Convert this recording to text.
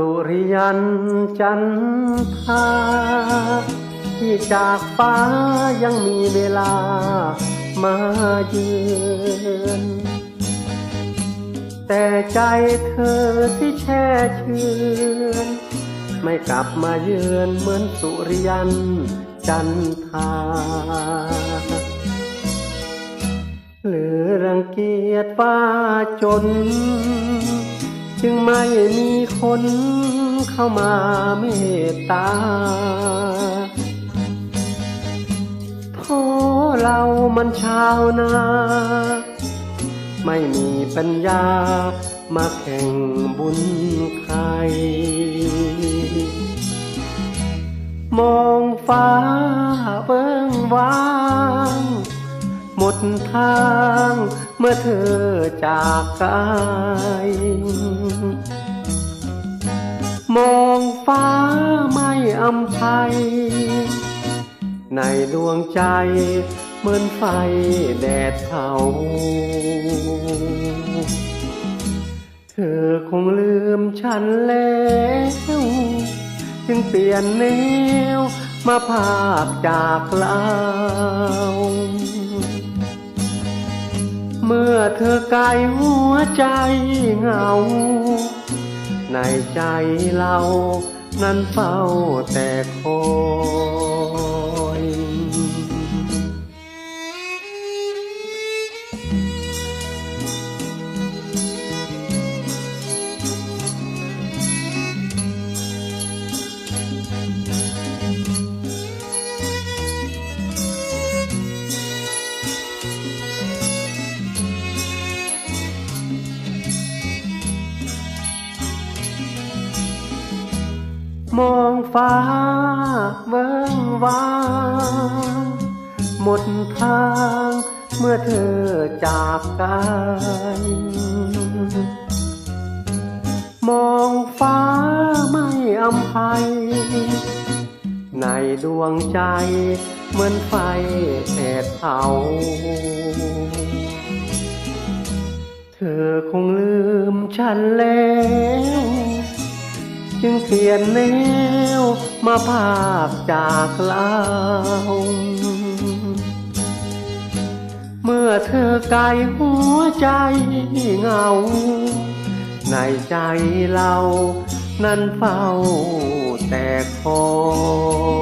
ุริยันจันทาที่จากฟ้ายังมีเวลามาเยือนแต่ใจเธอที่แช่เชือนไม่กลับมาเยือนเหมือนสุริยันจันทาหรือรังเกียจฟ้าจน จึงไม่มีคนเข้ามาเมตตาเพราะเรามันชาวนา ไม่มีปัญญามาแข่งบุญใคร มองฟ้าเบิ้งว่างหมดทางเมื่อเธอจากกาย มองฟ้าไม่อำภัย ในดวงใจเหมือนไฟแดดเผา เธอคงลืมฉันแล้วจึงเปลี่ยนแนวมาภาคจากลาเมื่อเธอไกลหัวใจเหงา ในใจเรา นั้นเฝ้าแต่คอย มองฟ้าเบิ่งว่างหมดทางเมื่อเธอจากกายมองฟ้าไม่อำภัย ในดวงใจเหมือนไฟแผดเผา เธอคงลืมฉันแล้ว จึงเปลี่ยนแนวมาภาคจากลาเมื่อเธอไกลหัวใจเงา ในใจเรานั้นเฝ้าแต่คอย